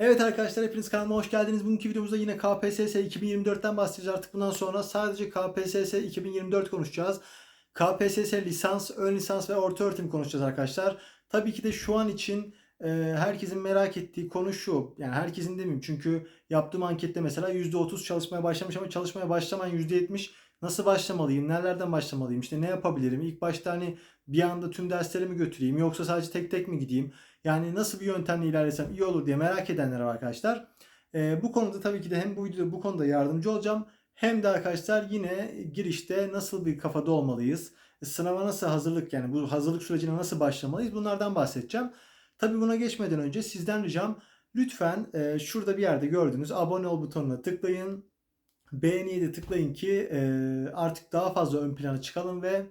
Evet arkadaşlar hepiniz kanalıma hoş geldiniz. Bugünkü videomuzda yine KPSS 2024'ten bahsedeceğiz. Artık bundan sonra sadece KPSS 2024 konuşacağız. KPSS lisans, ön lisans ve orta öğretim konuşacağız arkadaşlar. Tabii ki de şu an için e, herkesin merak ettiği konu şu. Yani herkesin demeyeyim çünkü yaptığım ankette mesela %30 çalışmaya başlamış ama çalışmaya başlamayan %70 nasıl başlamalıyım, nerelerden başlamalıyım, işte ne yapabilirim? İlk başta hani bir anda tüm dersleri mi götüreyim yoksa sadece tek tek mi gideyim? Yani nasıl bir yöntemle ilerlesem iyi olur diye merak edenler var arkadaşlar. Ee, bu konuda tabii ki de hem bu videoda bu konuda yardımcı olacağım. Hem de arkadaşlar yine girişte nasıl bir kafada olmalıyız? Sınava nasıl hazırlık yani bu hazırlık sürecine nasıl başlamalıyız? Bunlardan bahsedeceğim. Tabii buna geçmeden önce sizden ricam lütfen e, şurada bir yerde gördüğünüz abone ol butonuna tıklayın. Beğeniye de tıklayın ki e, artık daha fazla ön plana çıkalım ve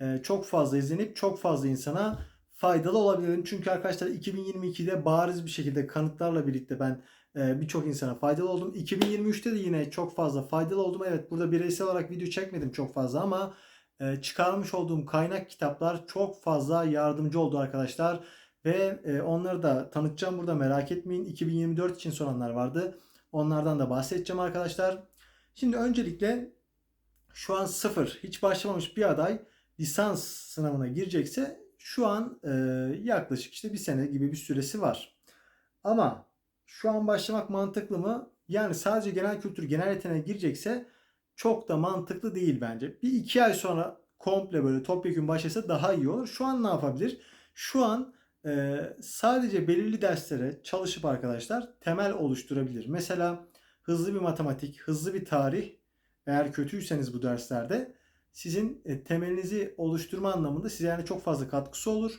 e, çok fazla izlenip çok fazla insana faydalı olabilirim. Çünkü arkadaşlar 2022'de bariz bir şekilde kanıtlarla birlikte ben e, birçok insana faydalı oldum. 2023'te de yine çok fazla faydalı oldum. Evet burada bireysel olarak video çekmedim çok fazla ama e, çıkarmış olduğum kaynak kitaplar çok fazla yardımcı oldu arkadaşlar. Ve e, onları da tanıtacağım burada merak etmeyin. 2024 için soranlar vardı. Onlardan da bahsedeceğim arkadaşlar. Şimdi öncelikle şu an sıfır hiç başlamamış bir aday lisans sınavına girecekse şu an e, yaklaşık işte bir sene gibi bir süresi var. Ama şu an başlamak mantıklı mı? Yani sadece genel kültür, genel yeteneğe girecekse çok da mantıklı değil bence. Bir iki ay sonra komple böyle topyekun başlasa daha iyi olur. Şu an ne yapabilir? Şu an e, sadece belirli derslere çalışıp arkadaşlar temel oluşturabilir. Mesela hızlı bir matematik, hızlı bir tarih eğer kötüyseniz bu derslerde sizin e, temelinizi oluşturma anlamında size yani çok fazla katkısı olur.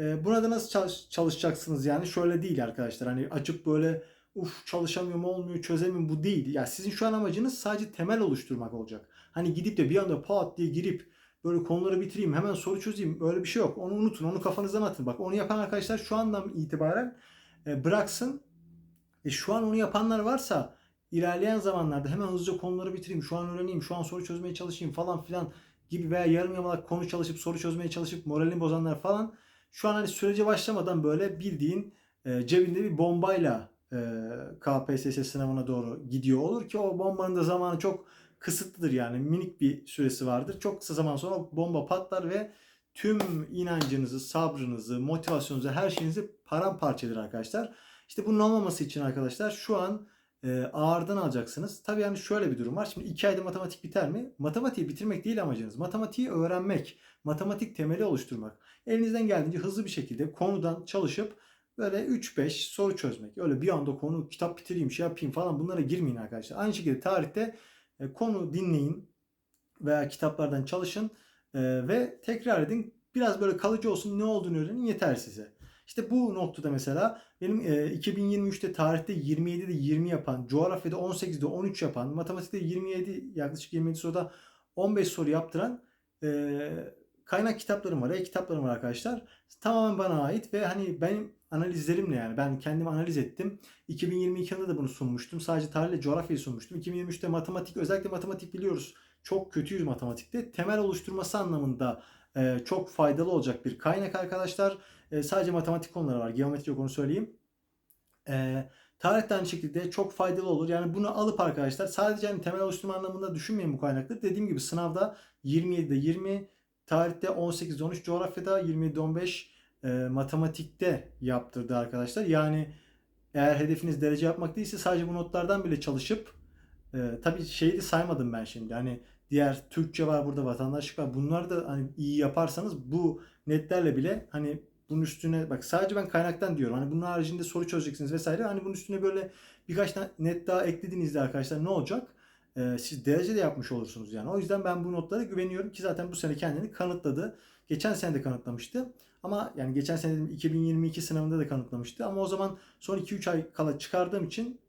E, buna da nasıl çalış- çalışacaksınız yani şöyle değil arkadaşlar. Hani açıp böyle uf çalışamıyorum olmuyor çözemiyorum bu değil. Ya sizin şu an amacınız sadece temel oluşturmak olacak. Hani gidip de bir anda pat diye girip böyle konuları bitireyim hemen soru çözeyim öyle bir şey yok. Onu unutun onu kafanızdan atın. Bak onu yapan arkadaşlar şu andan itibaren e, bıraksın. E, şu an onu yapanlar varsa ilerleyen zamanlarda hemen hızlıca konuları bitireyim, şu an öğreneyim, şu an soru çözmeye çalışayım falan filan gibi veya yarım yamalak konu çalışıp soru çözmeye çalışıp moralini bozanlar falan şu an hani sürece başlamadan böyle bildiğin e, cebinde bir bombayla e, KPSS sınavına doğru gidiyor olur ki o bombanın da zamanı çok kısıtlıdır yani minik bir süresi vardır. Çok kısa zaman sonra bomba patlar ve tüm inancınızı, sabrınızı, motivasyonunuzu, her şeyinizi paramparça eder arkadaşlar. İşte bunun olmaması için arkadaşlar şu an e, ağırdan alacaksınız. Tabii yani şöyle bir durum var. Şimdi 2 ayda matematik biter mi? Matematiği bitirmek değil amacınız. Matematiği öğrenmek. Matematik temeli oluşturmak. Elinizden geldiğince hızlı bir şekilde konudan çalışıp böyle 3-5 soru çözmek. Öyle bir anda konu kitap bitireyim şey yapayım falan bunlara girmeyin arkadaşlar. Aynı şekilde tarihte e, konu dinleyin veya kitaplardan çalışın e, ve tekrar edin. Biraz böyle kalıcı olsun ne olduğunu öğrenin yeter size. İşte bu noktada mesela benim e, 2023'te tarihte 27'de 20 yapan, coğrafyada 18'de 13 yapan, matematikte 27 yaklaşık 27 soruda 15 soru yaptıran e, kaynak kitaplarım var, e-kitaplarım var arkadaşlar. Tamamen bana ait ve hani benim analizlerimle yani ben kendimi analiz ettim. 2022 yılında da bunu sunmuştum. Sadece tarihle coğrafyayı sunmuştum. 2023'te matematik özellikle matematik biliyoruz. Çok kötüyüz matematikte. Temel oluşturması anlamında e, çok faydalı olacak bir kaynak arkadaşlar. E, sadece matematik konuları var. Geometri yok söyleyeyim. E, tarih de şekilde çok faydalı olur. Yani bunu alıp arkadaşlar sadece hani temel oluşturma anlamında düşünmeyin bu kaynakları. Dediğim gibi sınavda 27'de 20, tarihte 18'de 13, coğrafyada 27'de 15, e, matematikte yaptırdı arkadaşlar. Yani eğer hedefiniz derece yapmak değilse sadece bu notlardan bile çalışıp e, tabii şeyi de saymadım ben şimdi. Hani diğer Türkçe var burada vatandaşlık var. Bunları da hani iyi yaparsanız bu netlerle bile hani bunun üstüne bak sadece ben kaynaktan diyorum. Hani bunun haricinde soru çözeceksiniz vesaire. Hani bunun üstüne böyle birkaç tane net daha eklediğinizde arkadaşlar ne olacak? Ee, siz derece de yapmış olursunuz yani. O yüzden ben bu notlara güveniyorum ki zaten bu sene kendini kanıtladı. Geçen sene de kanıtlamıştı. Ama yani geçen sene dedim 2022 sınavında da kanıtlamıştı. Ama o zaman son 2-3 ay kala çıkardığım için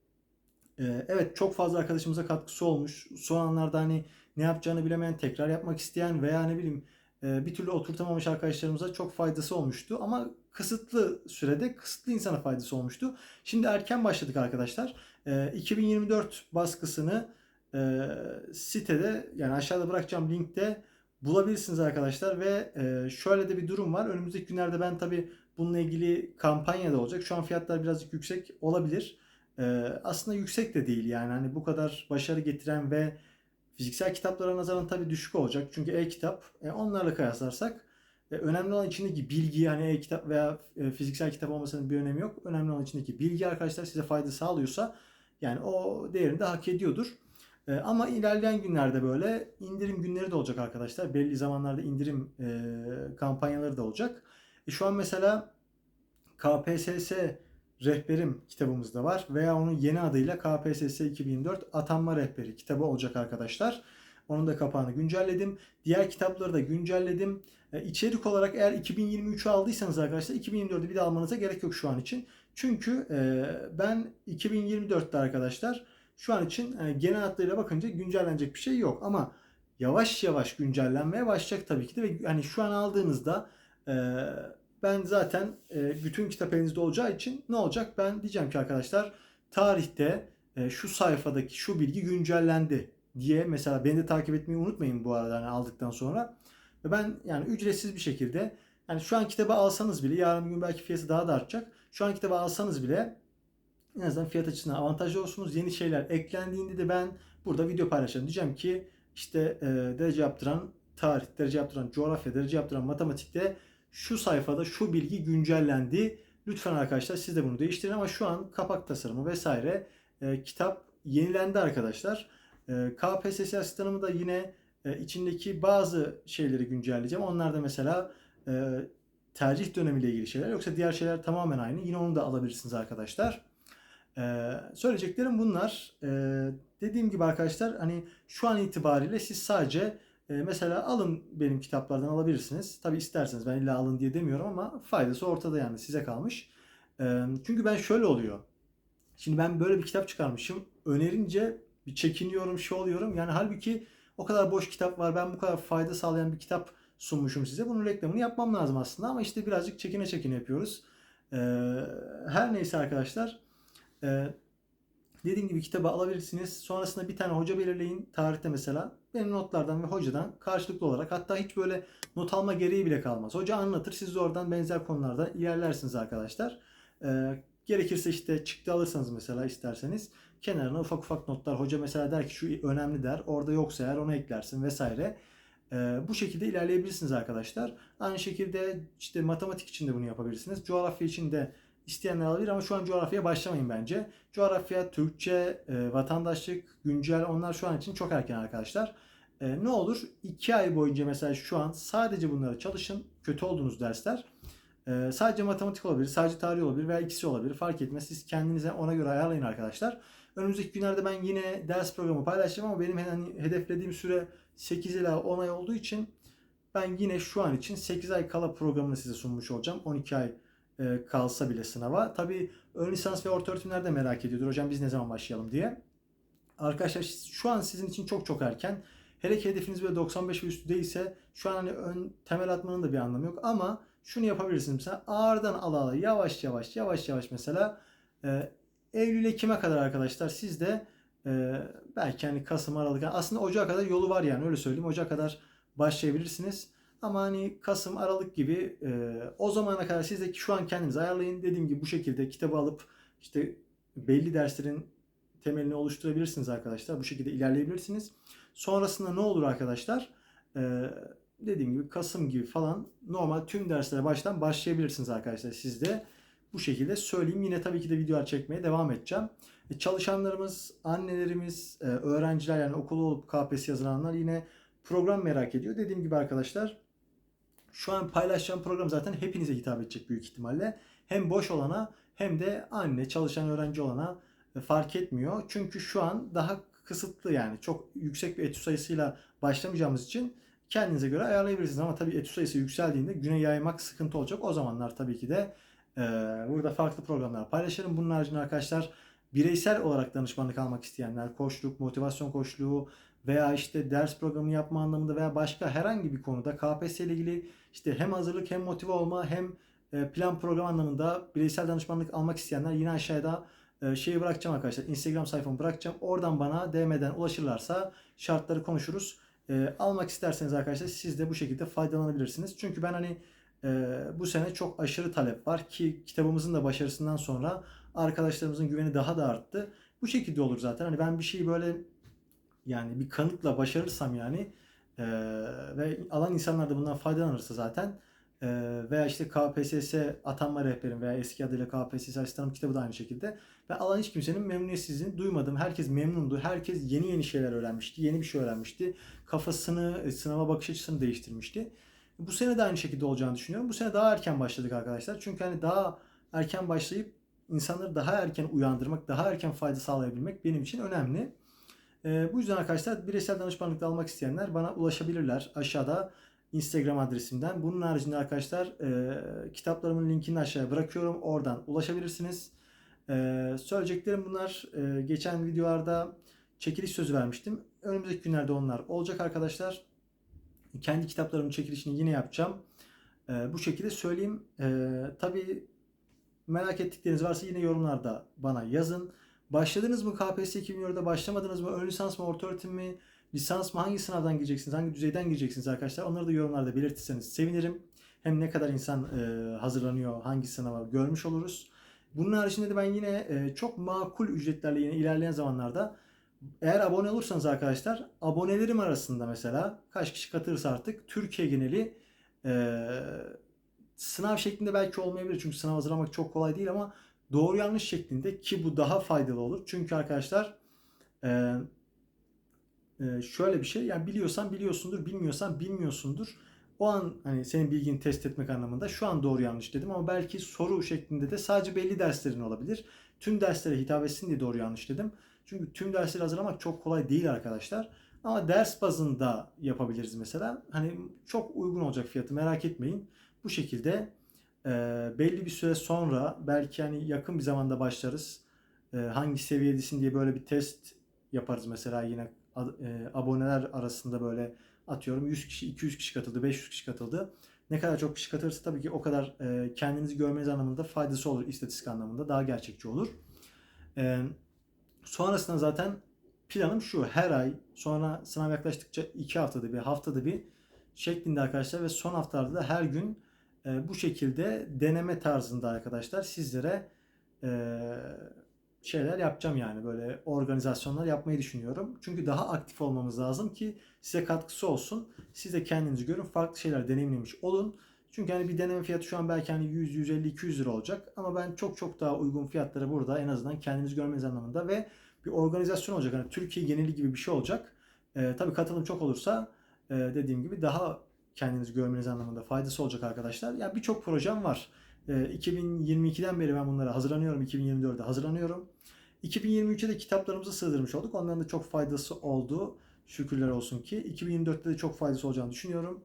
e, evet çok fazla arkadaşımıza katkısı olmuş. Son anlarda hani ne yapacağını bilemeyen, tekrar yapmak isteyen veya ne bileyim bir türlü oturtamamış arkadaşlarımıza çok faydası olmuştu. Ama kısıtlı sürede kısıtlı insana faydası olmuştu. Şimdi erken başladık arkadaşlar. E, 2024 baskısını e, sitede yani aşağıda bırakacağım linkte bulabilirsiniz arkadaşlar ve e, şöyle de bir durum var. Önümüzdeki günlerde ben tabi bununla ilgili kampanya da olacak. Şu an fiyatlar birazcık yüksek olabilir. Ee, aslında yüksek de değil yani hani bu kadar başarı getiren ve fiziksel kitaplara nazaran tabii düşük olacak. Çünkü e-kitap e, onlarla kıyaslarsak e, önemli olan içindeki bilgi hani e-kitap veya e, fiziksel kitap olmasının bir önemi yok. Önemli olan içindeki bilgi arkadaşlar size fayda sağlıyorsa yani o değerini de hak ediyordur. E, ama ilerleyen günlerde böyle indirim günleri de olacak arkadaşlar. Belli zamanlarda indirim e, kampanyaları da olacak. E, şu an mesela KPSS rehberim kitabımızda var veya onun yeni adıyla KPSS 2024 atanma rehberi kitabı olacak arkadaşlar. Onun da kapağını güncelledim. Diğer kitapları da güncelledim. E, içerik olarak eğer 2023'ü aldıysanız arkadaşlar 2024'ü bir de almanıza gerek yok şu an için. Çünkü e, ben 2024'te arkadaşlar şu an için e, genel hatlarıyla bakınca güncellenecek bir şey yok. Ama yavaş yavaş güncellenmeye başlayacak tabii ki de. Ve hani şu an aldığınızda e, ben zaten e, bütün kitap elinizde olacağı için ne olacak? Ben diyeceğim ki arkadaşlar tarihte e, şu sayfadaki şu bilgi güncellendi diye mesela beni de takip etmeyi unutmayın bu arada hani aldıktan sonra. Ve ben yani ücretsiz bir şekilde yani şu an kitabı alsanız bile yarın gün belki fiyatı daha da artacak. Şu an kitabı alsanız bile en azından fiyat açısından avantajlı olsunuz. Yeni şeyler eklendiğinde de ben burada video paylaşacağım. Diyeceğim ki işte e, derece yaptıran tarih, derece yaptıran coğrafya, derece yaptıran matematikte şu sayfada şu bilgi güncellendi. Lütfen arkadaşlar siz de bunu değiştirin ama şu an kapak tasarımı vesaire e, kitap yenilendi arkadaşlar. E, KPSS asistanımı da yine e, içindeki bazı şeyleri güncelleyeceğim. Onlar da mesela e, tercih dönemiyle ilgili şeyler. Yoksa diğer şeyler tamamen aynı. Yine onu da alabilirsiniz arkadaşlar. E, söyleyeceklerim bunlar. E, dediğim gibi arkadaşlar hani şu an itibariyle siz sadece e, mesela alın benim kitaplardan alabilirsiniz. Tabi isterseniz ben illa alın diye demiyorum ama faydası ortada yani size kalmış. E, çünkü ben şöyle oluyor. Şimdi ben böyle bir kitap çıkarmışım. Önerince bir çekiniyorum, şey oluyorum. Yani halbuki o kadar boş kitap var. Ben bu kadar fayda sağlayan bir kitap sunmuşum size. Bunun reklamını yapmam lazım aslında ama işte birazcık çekine çekine yapıyoruz. E, her neyse arkadaşlar. E, dediğim gibi kitabı alabilirsiniz. Sonrasında bir tane hoca belirleyin. Tarihte mesela. Benim notlardan ve hocadan karşılıklı olarak hatta hiç böyle not alma gereği bile kalmaz. Hoca anlatır. Siz de oradan benzer konularda ilerlersiniz arkadaşlar. Ee, gerekirse işte çıktı alırsanız mesela isterseniz kenarına ufak ufak notlar. Hoca mesela der ki şu önemli der. Orada yoksa eğer onu eklersin vesaire. Ee, bu şekilde ilerleyebilirsiniz arkadaşlar. Aynı şekilde işte matematik için de bunu yapabilirsiniz. Coğrafya için de isteyenler alabilir ama şu an coğrafyaya başlamayın bence. Coğrafya, Türkçe, e, vatandaşlık, güncel onlar şu an için çok erken arkadaşlar. E, ne olur 2 ay boyunca mesela şu an sadece bunları çalışın. Kötü olduğunuz dersler. E, sadece matematik olabilir, sadece tarih olabilir veya ikisi olabilir. Fark etmez. Siz kendinize ona göre ayarlayın arkadaşlar. Önümüzdeki günlerde ben yine ders programı paylaşacağım ama benim hani hedeflediğim süre 8 ila 10 ay olduğu için ben yine şu an için 8 ay kala programını size sunmuş olacağım. 12 ay e, kalsa bile sınava. Tabii ön lisans ve orta öğretimler de merak ediyordur. Hocam biz ne zaman başlayalım diye. Arkadaşlar şu an sizin için çok çok erken. Hele ki hedefiniz böyle 95 ve üstü değilse şu an hani ön temel atmanın da bir anlamı yok. Ama şunu yapabilirsiniz mesela ağırdan ala ala yavaş yavaş yavaş yavaş mesela e, Eylül Ekim'e kadar arkadaşlar siz de e, belki hani Kasım Aralık aslında Ocağa kadar yolu var yani öyle söyleyeyim. Ocağa kadar başlayabilirsiniz. Ama hani Kasım, Aralık gibi e, o zamana kadar siz de şu an kendiniz ayarlayın. Dediğim gibi bu şekilde kitabı alıp işte belli derslerin temelini oluşturabilirsiniz arkadaşlar. Bu şekilde ilerleyebilirsiniz. Sonrasında ne olur arkadaşlar? E, dediğim gibi Kasım gibi falan normal tüm derslere baştan başlayabilirsiniz arkadaşlar siz de. Bu şekilde söyleyeyim. Yine tabii ki de videolar çekmeye devam edeceğim. E, çalışanlarımız, annelerimiz, e, öğrenciler yani okulu olup KPSS yazılanlar yine program merak ediyor. Dediğim gibi arkadaşlar şu an paylaşacağım program zaten hepinize hitap edecek büyük ihtimalle. Hem boş olana hem de anne, çalışan öğrenci olana e, fark etmiyor. Çünkü şu an daha kısıtlı yani çok yüksek bir etü sayısıyla başlamayacağımız için kendinize göre ayarlayabilirsiniz. Ama tabii etü sayısı yükseldiğinde güne yaymak sıkıntı olacak. O zamanlar tabii ki de e, burada farklı programlar paylaşırım. Bunun haricinde arkadaşlar bireysel olarak danışmanlık almak isteyenler, koçluk, motivasyon koçluğu veya işte ders programı yapma anlamında veya başka herhangi bir konuda KPSS ile ilgili işte hem hazırlık hem motive olma hem e, plan program anlamında bireysel danışmanlık almak isteyenler yine aşağıda e, şeyi bırakacağım arkadaşlar. Instagram sayfamı bırakacağım. Oradan bana DM'den ulaşırlarsa şartları konuşuruz. E, almak isterseniz arkadaşlar siz de bu şekilde faydalanabilirsiniz. Çünkü ben hani bu sene çok aşırı talep var ki kitabımızın da başarısından sonra arkadaşlarımızın güveni daha da arttı. Bu şekilde olur zaten. Hani ben bir şeyi böyle yani bir kanıtla başarırsam yani e, ve alan insanlar da bundan faydalanırsa zaten e, veya işte KPSS atanma rehberim veya eski adıyla KPSS asistanım kitabı da aynı şekilde ve alan hiç kimsenin memnuniyetsizliğini duymadım. Herkes memnundu. Herkes yeni yeni şeyler öğrenmişti. Yeni bir şey öğrenmişti. Kafasını, e, sınava bakış açısını değiştirmişti. Bu sene de aynı şekilde olacağını düşünüyorum. Bu sene daha erken başladık arkadaşlar. Çünkü hani daha erken başlayıp insanları daha erken uyandırmak, daha erken fayda sağlayabilmek benim için önemli. Ee, bu yüzden arkadaşlar bireysel danışmanlık da almak isteyenler bana ulaşabilirler aşağıda Instagram adresimden. Bunun haricinde arkadaşlar e, kitaplarımın linkini aşağıya bırakıyorum. Oradan ulaşabilirsiniz. E, söyleyeceklerim bunlar. E, geçen videolarda çekiliş sözü vermiştim. Önümüzdeki günlerde onlar olacak arkadaşlar. Kendi kitaplarımın çekilişini yine yapacağım. E, bu şekilde söyleyeyim. E, tabii merak ettikleriniz varsa yine yorumlarda bana yazın. Başladınız mı KPSS 2024'de başlamadınız mı? Ön lisans mı, orta öğretim mi, lisans mı? Hangi sınavdan gireceksiniz? Hangi düzeyden gireceksiniz arkadaşlar? Onları da yorumlarda belirtirseniz sevinirim. Hem ne kadar insan e, hazırlanıyor, hangi sınava görmüş oluruz. Bunun haricinde de ben yine e, çok makul ücretlerle yine ilerleyen zamanlarda eğer abone olursanız arkadaşlar abonelerim arasında mesela kaç kişi katılırsa artık Türkiye geneli e, sınav şeklinde belki olmayabilir çünkü sınav hazırlamak çok kolay değil ama doğru yanlış şeklinde ki bu daha faydalı olur. Çünkü arkadaşlar e, e, şöyle bir şey yani biliyorsan biliyorsundur bilmiyorsan bilmiyorsundur. O an hani senin bilgini test etmek anlamında şu an doğru yanlış dedim ama belki soru şeklinde de sadece belli derslerin olabilir. Tüm derslere hitap etsin diye doğru yanlış dedim. Çünkü tüm dersleri hazırlamak çok kolay değil arkadaşlar. Ama ders bazında yapabiliriz mesela. Hani çok uygun olacak fiyatı merak etmeyin. Bu şekilde e, belli bir süre sonra belki hani yakın bir zamanda başlarız. E, hangi seviyedesin diye böyle bir test yaparız mesela yine e, aboneler arasında böyle atıyorum 100 kişi, 200 kişi katıldı, 500 kişi katıldı. Ne kadar çok kişi katılırsa tabii ki o kadar e, kendinizi görmeniz anlamında faydası olur istatistik anlamında. Daha gerçekçi olur. E, sonrasında zaten planım şu. Her ay sonra sınav yaklaştıkça 2 haftada bir, haftada bir şeklinde arkadaşlar ve son haftalarda da her gün bu şekilde deneme tarzında arkadaşlar sizlere e, şeyler yapacağım yani böyle organizasyonlar yapmayı düşünüyorum. Çünkü daha aktif olmamız lazım ki size katkısı olsun. Siz de kendinizi görün, farklı şeyler deneyimlemiş olun. Çünkü hani bir deneme fiyatı şu an belki hani 100, 150, 200 lira olacak. Ama ben çok çok daha uygun fiyatlara burada en azından kendiniz görmeniz anlamında ve bir organizasyon olacak. Hani Türkiye geneli gibi bir şey olacak. Ee, tabii katılım çok olursa e, dediğim gibi daha kendinizi görmeniz anlamında faydası olacak arkadaşlar. Ya birçok projem var. E, 2022'den beri ben bunlara hazırlanıyorum. 2024'de hazırlanıyorum. 2023'e de kitaplarımızı sığdırmış olduk. Onların da çok faydası oldu. Şükürler olsun ki. 2024'te de çok faydası olacağını düşünüyorum.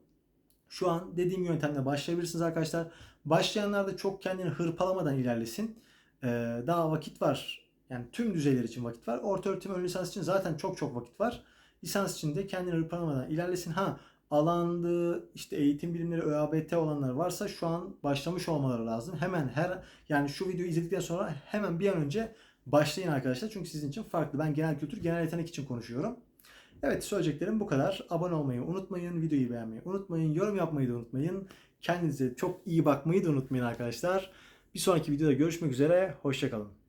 Şu an dediğim yöntemle başlayabilirsiniz arkadaşlar. Başlayanlar da çok kendini hırpalamadan ilerlesin. Ee, daha vakit var. Yani tüm düzeyler için vakit var. Orta öğretim ön lisans için zaten çok çok vakit var. Lisans için de kendini hırpalamadan ilerlesin. Ha alandı işte eğitim bilimleri ÖABT olanlar varsa şu an başlamış olmaları lazım. Hemen her yani şu videoyu izledikten sonra hemen bir an önce başlayın arkadaşlar. Çünkü sizin için farklı. Ben genel kültür, genel yetenek için konuşuyorum. Evet söyleyeceklerim bu kadar. Abone olmayı unutmayın. Videoyu beğenmeyi unutmayın. Yorum yapmayı da unutmayın. Kendinize çok iyi bakmayı da unutmayın arkadaşlar. Bir sonraki videoda görüşmek üzere. Hoşçakalın.